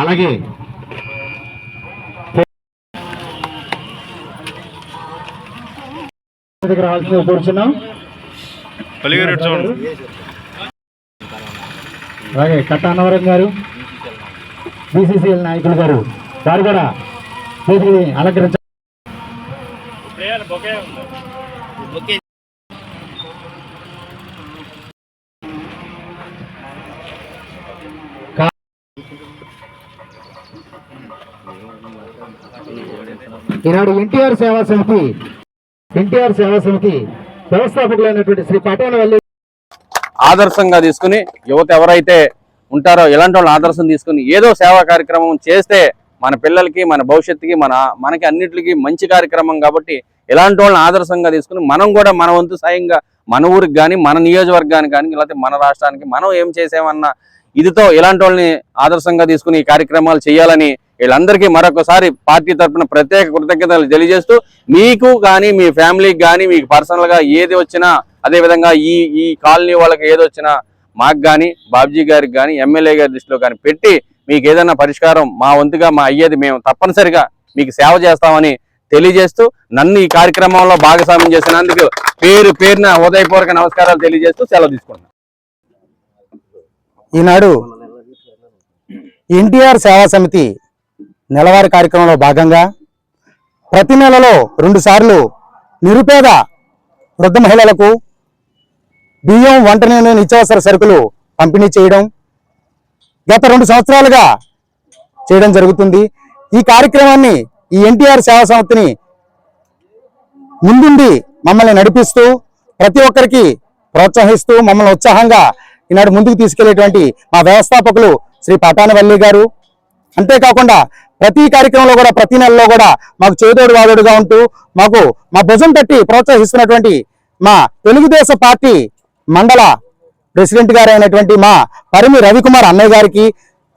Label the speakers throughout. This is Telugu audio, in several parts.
Speaker 1: అలాగే దగ్గర రావాల్సిన కూర్చున్నాం. అలాగే కట్ట అన్నవరం గారు బీసీసీఎల్ నాయకులు గారు వారు కూడా వీటిని అలంకరించారు ఈనాడు ఎన్టీఆర్ సేవా సమితి ఎన్టీఆర్ సేవా సమితి వ్యవస్థాపకులైనటువంటి శ్రీ పటాన వల్లి
Speaker 2: ఆదర్శంగా తీసుకుని యువత ఎవరైతే ఉంటారో ఇలాంటి వాళ్ళని ఆదర్శం తీసుకుని ఏదో సేవా కార్యక్రమం చేస్తే మన పిల్లలకి మన భవిష్యత్తుకి మన మనకి అన్నిటికీ మంచి కార్యక్రమం కాబట్టి ఇలాంటి వాళ్ళని ఆదర్శంగా తీసుకుని మనం కూడా మన వంతు సాయంగా మన ఊరికి కానీ మన నియోజకవర్గానికి కానీ లేకపోతే మన రాష్ట్రానికి మనం ఏం చేసామన్న ఇదితో ఇలాంటి వాళ్ళని ఆదర్శంగా తీసుకుని ఈ కార్యక్రమాలు చేయాలని వీళ్ళందరికీ మరొకసారి పార్టీ తరఫున ప్రత్యేక కృతజ్ఞతలు తెలియజేస్తూ మీకు కానీ మీ ఫ్యామిలీకి కానీ మీకు పర్సనల్గా ఏది వచ్చినా అదేవిధంగా ఈ ఈ కాలనీ వాళ్ళకి ఏది వచ్చినా మాకు కానీ బాబ్జీ గారికి కానీ ఎమ్మెల్యే గారి దృష్టిలో కానీ పెట్టి మీకు ఏదైనా పరిష్కారం మా వంతుగా మా అయ్యేది మేము తప్పనిసరిగా మీకు సేవ చేస్తామని తెలియజేస్తూ నన్ను ఈ కార్యక్రమంలో భాగస్వామ్యం చేసినందుకు పేరు పేరున హృదయపూర్వక నమస్కారాలు తెలియజేస్తూ సెలవు తీసుకుంటున్నాను.
Speaker 3: ఈనాడు ఎన్టీఆర్ సేవా సమితి నెలవారీ కార్యక్రమంలో భాగంగా ప్రతి నెలలో రెండు సార్లు నిరుపేద వృద్ధ మహిళలకు బియ్యం వంట నూనె నిత్యావసర సరుకులు పంపిణీ చేయడం గత రెండు సంవత్సరాలుగా చేయడం జరుగుతుంది. ఈ కార్యక్రమాన్ని ఈ ఎన్టీఆర్ సేవా సంస్థని ముందుండి మమ్మల్ని నడిపిస్తూ ప్రతి ఒక్కరికి ప్రోత్సహిస్తూ మమ్మల్ని ఉత్సాహంగా ఈనాడు ముందుకు తీసుకెళ్ళేటువంటి మా వ్యవస్థాపకులు శ్రీ పటానవల్లి గారు. అంతేకాకుండా ప్రతి కార్యక్రమంలో కూడా ప్రతి నెలలో కూడా మాకు చేదోడు వాదోడుగా ఉంటూ మాకు మా భుజం తట్టి ప్రోత్సహిస్తున్నటువంటి మా తెలుగుదేశం పార్టీ మండల ప్రెసిడెంట్ గారైనటువంటి మా పరిమి రవికుమార్ అన్నయ్య గారికి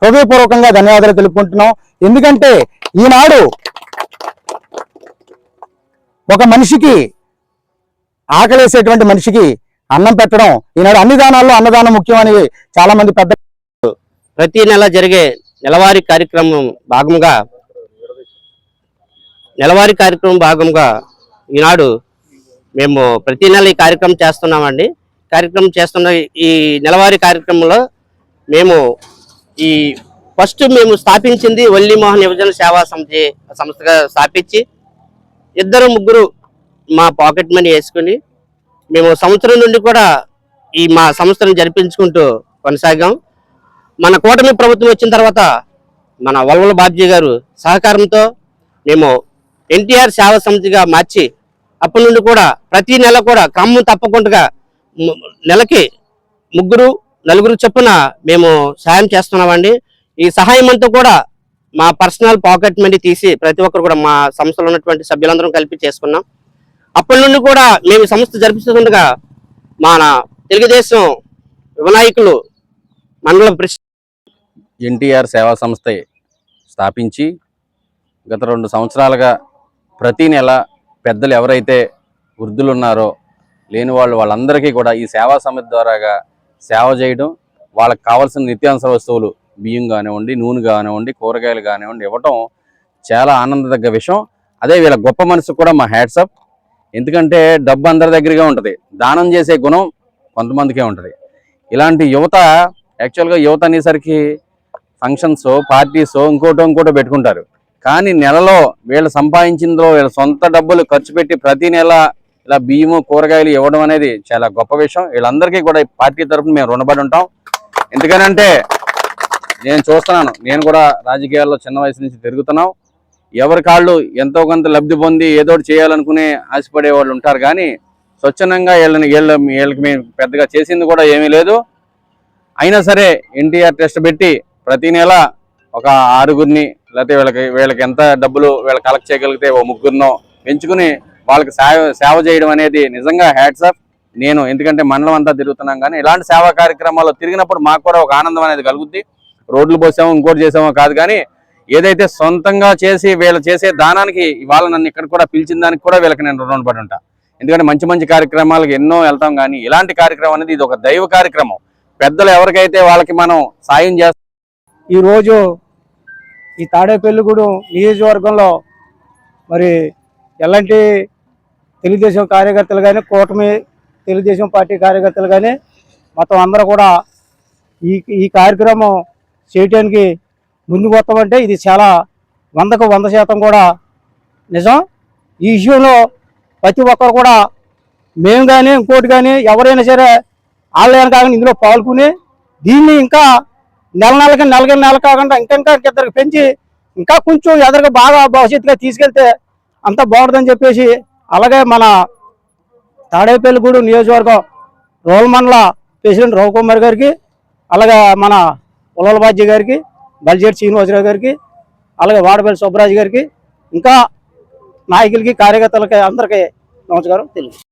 Speaker 3: హృదయపూర్వకంగా ధన్యవాదాలు తెలుపుకుంటున్నాం. ఎందుకంటే ఈనాడు ఒక మనిషికి ఆకలేసేటువంటి మనిషికి అన్నం పెట్టడం ఈనాడు అన్ని దానాల్లో అన్నదానం ముఖ్యమని చాలా మంది పెద్ద
Speaker 4: ప్రతి నెల జరిగే నెలవారీ కార్యక్రమం భాగంగా నెలవారీ కార్యక్రమం భాగంగా ఈనాడు మేము ప్రతి నెల ఈ కార్యక్రమం చేస్తున్నామండి. కార్యక్రమం చేస్తున్న ఈ నెలవారీ కార్యక్రమంలో మేము ఈ ఫస్ట్ మేము స్థాపించింది వల్లీమోహన్ యువజన సేవా సమితి సంస్థగా స్థాపించి ఇద్దరు ముగ్గురు మా పాకెట్ మనీ వేసుకుని మేము సంవత్సరం నుండి కూడా ఈ మా సంస్థను జరిపించుకుంటూ కొనసాగాం. మన కూటమి ప్రభుత్వం వచ్చిన తర్వాత మన వల్వల బాబ్జీ గారు సహకారంతో మేము ఎన్టీఆర్ సేవా సమితిగా మార్చి అప్పటి నుండి కూడా ప్రతి నెల కూడా క్రమం తప్పకుండా నెలకి ముగ్గురు నలుగురు చొప్పున మేము సహాయం చేస్తున్నామండి. ఈ సహాయం అంతా కూడా మా పర్సనల్ పాకెట్ మనీ తీసి ప్రతి ఒక్కరు కూడా మా సంస్థలో ఉన్నటువంటి సభ్యులందరం కలిపి చేసుకున్నాం. అప్పటి నుండి కూడా మేము సంస్థ జరిపిస్తుండగా మన తెలుగుదేశం వినాయకులు మండల ప్రెసిడెంట్
Speaker 2: ఎన్టీఆర్ సేవా సంస్థ స్థాపించి గత రెండు సంవత్సరాలుగా ప్రతి నెల పెద్దలు ఎవరైతే వృద్ధులు ఉన్నారో లేని వాళ్ళు వాళ్ళందరికీ కూడా ఈ సేవా సమితి ద్వారాగా సేవ చేయడం వాళ్ళకి కావాల్సిన నిత్యావసర వస్తువులు బియ్యం కానివ్వండి నూనె కానివ్వండి కూరగాయలు కానివ్వండి ఇవ్వటం చాలా ఆనందదగ్గ విషయం. అదే వీళ్ళ గొప్ప మనసు కూడా మా హ్యాట్సప్ ఎందుకంటే డబ్బు అందరి దగ్గరగా ఉంటుంది. దానం చేసే గుణం కొంతమందికే ఉంటుంది. ఇలాంటి యువత యాక్చువల్గా యువత అనేసరికి ఫంక్షన్స్ పార్టీస్ ఇంకోటో ఇంకోటో పెట్టుకుంటారు. కానీ నెలలో వీళ్ళు సంపాదించిందో వీళ్ళ సొంత డబ్బులు ఖర్చు పెట్టి ప్రతి నెల ఇలా బియ్యము కూరగాయలు ఇవ్వడం అనేది చాలా గొప్ప విషయం. వీళ్ళందరికీ కూడా పార్టీ తరఫున మేము రుణపడి ఉంటాం. ఎందుకనంటే నేను చూస్తున్నాను నేను కూడా రాజకీయాల్లో చిన్న వయసు నుంచి తిరుగుతున్నాం. ఎవరి కాళ్ళు ఎంతో కొంత లబ్ధి పొంది ఏదో చేయాలనుకునే ఆశపడే వాళ్ళు ఉంటారు. కానీ స్వచ్ఛందంగా వీళ్ళని వీళ్ళ వీళ్ళకి మేము పెద్దగా చేసింది కూడా ఏమీ లేదు. అయినా సరే ఎన్టీఆర్ టెస్ట్ పెట్టి ప్రతి నెల ఒక ఆరుగురిని లేకపోతే వీళ్ళకి వీళ్ళకి ఎంత డబ్బులు వీళ్ళు కలెక్ట్ చేయగలిగితే ఓ ముగ్గురినో పెంచుకుని వాళ్ళకి సేవ సేవ చేయడం అనేది నిజంగా హ్యాట్స్ ఆఫ్. నేను ఎందుకంటే మండలం అంతా తిరుగుతున్నాం కానీ ఇలాంటి సేవా కార్యక్రమాల్లో తిరిగినప్పుడు మాకు కూడా ఒక ఆనందం అనేది కలుగుద్ది. రోడ్లు పోసాము ఇంకోటి చేసామో కాదు కానీ ఏదైతే సొంతంగా చేసి వీళ్ళు చేసే దానానికి ఇవాళ నన్ను ఇక్కడ కూడా పిలిచిన దానికి కూడా వీళ్ళకి నేను రుణపడి ఉంటా ఎందుకంటే మంచి మంచి కార్యక్రమాలకు ఎన్నో వెళ్తాం కానీ ఇలాంటి కార్యక్రమం అనేది ఇది ఒక దైవ కార్యక్రమం. పెద్దలు ఎవరికైతే వాళ్ళకి మనం సాయం చేస్తాం
Speaker 5: ఈరోజు ఈ తాడేపల్లిగూడెం నియోజకవర్గంలో మరి ఎలాంటి తెలుగుదేశం కార్యకర్తలు కానీ కూటమి తెలుగుదేశం పార్టీ కార్యకర్తలు కానీ మొత్తం అందరూ కూడా ఈ ఈ కార్యక్రమం చేయటానికి ముందుకు వస్తామంటే ఇది చాలా వందకు వంద శాతం కూడా నిజం. ఈ విషయంలో ప్రతి ఒక్కరు కూడా మేము కానీ ఇంకోటి కానీ ఎవరైనా సరే వాళ్ళైనా కాకుండా ఇందులో పాల్గొని దీన్ని ఇంకా నెల నెలకి నెలకి నెల కాకుండా ఇంకా ఇంకా ఇద్దరికి పెంచి ఇంకా కొంచెం ఎదరికి బాగా భవిష్యత్తుగా తీసుకెళ్తే అంత బాగుంటుందని చెప్పేసి అలాగే మన తాడేపల్లిగూడు నియోజకవర్గం రోల్ మండల ప్రెసిడెంట్ రవికుమార్ గారికి అలాగే మన ఉలవలబాజ్య గారికి బల్జేటి శ్రీనివాసరావు గారికి అలాగే వాడపల్లి సుబ్బరాజు గారికి ఇంకా నాయకులకి కార్యకర్తలకి అందరికీ నమస్కారం తెలుసు.